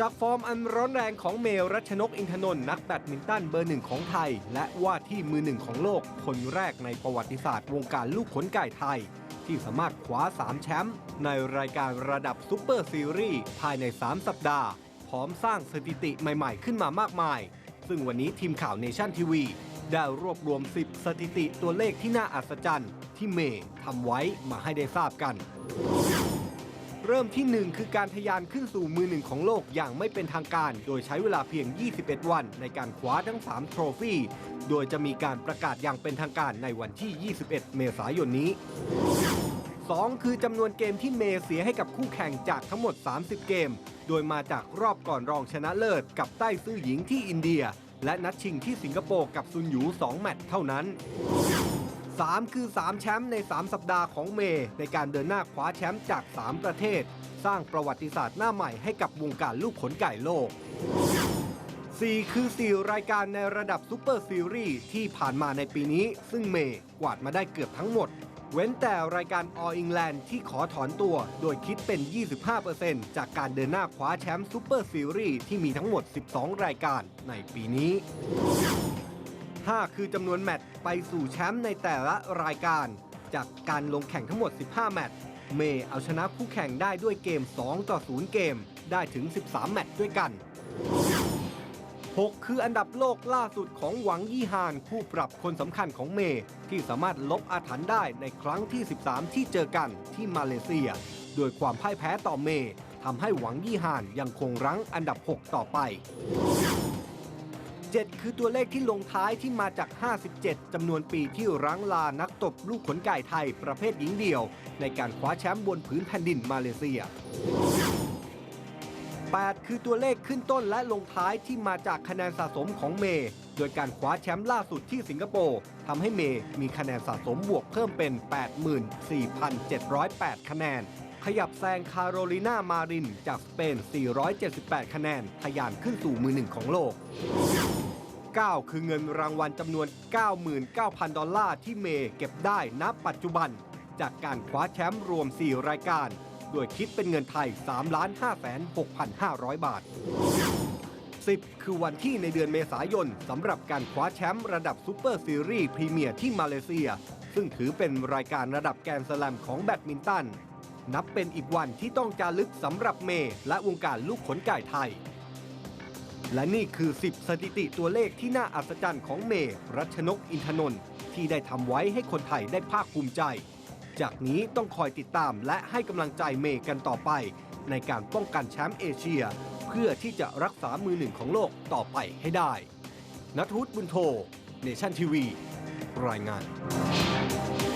จากฟอร์มอันร้อนแรงของเมรัชนกอินทนนท์นักแบดมินตันเบอร์หนึ่งของไทย และว่าที่มือหนึ่งของโลก คนแรกในประวัติศาสตร์วงการลูกขนไก่ไทย ที่สามารถคว้า 3 แชมป์ในรายการระดับซูเปอร์ซีรีส์ภายใน 3 สัปดาห์ พร้อมสร้างสถิติใหม่ๆขึ้นมามากมาย ซึ่งวันนี้ทีมข่าวเนชั่นทีวีได้รวบรวม 10 สถิติตัวเลขที่น่าอัศจรรย์ ที่เมย์ทำไว้มาให้ได้ทราบกัน เริ่มที่ 1 คือการทะยานขึ้นสู่มือหนึ่งของโลกอย่างไม่เป็นทางการ โดยใช้เวลาเพียง 21 วันในการคว้าทั้ง 3 โทรฟี่ โดยจะมีการประกาศอย่างเป็นทางการในวันที่ 21 เมษายนนี้ 2 คือจำนวนเกมที่เมย์เสียให้กับคู่แข่งจากทั้งหมด 30 เกม โดยมาจากรอบก่อนรองชนะเลิศกับใต้ซื่อหญิงที่อินเดีย และนัดชิงที่สิงคโปร์กับซุนหยู 2 แมตช์เท่านั้น 3 คือ 3 แชมป์ใน 3 สัปดาห์ของเมย์ในการเดินหน้าคว้าแชมป์จาก 3 ประเทศ สร้างประวัติศาสตร์หน้าใหม่ให้กับวงการลูกขนไก่โลก 4 คือ 4 รายการในระดับซูเปอร์ซีรีส์ที่ผ่านมาในปีนี้ ซึ่งเมย์กวาดมาได้เกือบทั้งหมด เว้นแต่รายการ All England ที่ขอถอนตัว โดยคิดเป็น 25%จากการเดินหน้าคว้าแชมป์ซูเปอร์ซีรีส์ที่มีทั้งหมด 12 รายการในปีนี้ 5 คือจำนวนแมตช์ไปสู่แชมป์ในแต่ละรายการ จากการลงแข่งทั้งหมด 15 แมตช์เมย์เอาชนะคู่แข่งได้ด้วยเกม 2 ต่อ 0 เกม ได้ถึง 13 แมตช์ด้วยกัน 6 คืออันดับโลกล่าสุดของหวังยี่ฮานผู้ปรับคนสำคัญของเมย์ที่สามารถลบอาถรรพ์ได้ในครั้งที่ 13 ที่เจอกันที่มาเลเซีย โดยความพ่ายแพ้ต่อเมย์ทำให้หวังยี่ฮานยังคงรั้งอันดับ 6 ต่อไป 7 คือตัวเลขที่ลงท้ายที่มาจาก 57 จำนวนปีที่รั้งลานักตบลูกขนไก่ไทยประเภทหญิงเดี่ยว ในการคว้าแชมป์บนพื้นแผ่นดินมาเลเซีย 8 คือตัวเลขขึ้นต้นและลงท้ายที่มาจากคะแนนสะสมของเมย์โดยการคว้าแชมป์ล่าสุดที่สิงคโปร์ทำให้เมย์มีคะแนนสะสมบวกเพิ่มเป็น 84,708 คะแนน ขยับแซงคาโรลินามารินจากสเปน 478 คะแนน ทะยานขึ้นสู่มือหนึ่งของโลก 9 คือเงินรางวัลจำนวน 99,000 ดอลลาร์ที่เมย์เก็บได้ณปัจจุบัน จากการคว้าแชมป์รวม 4 รายการ โดยคิดเป็นเงินไทย 3 5 6,500 บาท 10 คือวันที่ในเดือนเมษายนสำหรับการคว้าแชมป์ระดับซูเปอร์ซีรีส์พรีเมียร์ที่มาเลเซีย ซึ่งถือเป็นรายการระดับแกรนด์สแลมของแบดมินตัน นับเป็นอีกวันที่ต้องจารึกสำหรับเมย์และวงการลูกขนไก่ไทย และนี่คือ 10 สถิติตัวเลขที่น่าอัศจรรย์ของเมย์รัชนกอินทนนท์ที่ได้ทำไว้ให้คนไทยได้ภาคภูมิใจ จากนี้ต้องคอยติดตามและให้กำลังใจเมย์กันต่อไป ในการป้องกันแชมป์เอเชีย เพื่อที่จะรักษามือหนึ่งของโลกต่อไปให้ได้นัทวุฒิบุญโท เนชั่นทีวี รายงาน